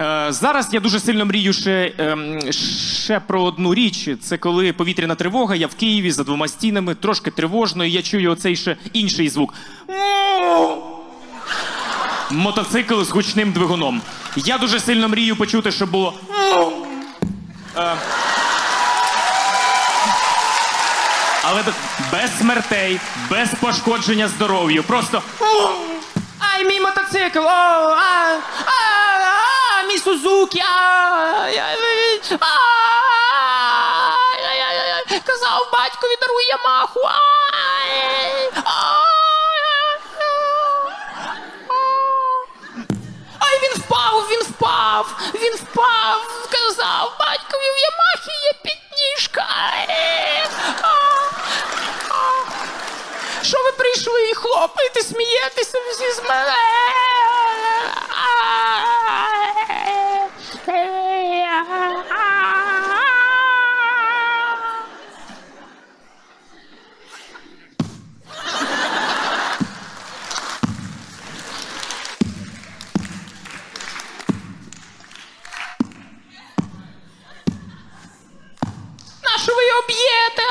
Е, зараз я дуже сильно мрію ще, ем, ще про одну річ. Це коли повітряна тривога, я в Києві за двома стінами, трошки тривожно, і я чую оцей ще інший звук. Мотоцикл з гучним двигуном. Я дуже сильно мрію почути, щоб було. Е, Але без смертей, без пошкодження здоров'ю. Просто. Ай, мій мотоцикл! О, а, а, Сузукі. Казав батькові дарує Ямаху. Ай, він впав, він впав, він впав, казав батькові в Ямахі є підніжка. Що ви прийшли, хлопаєте, смієтеся всі з мене? об'єте.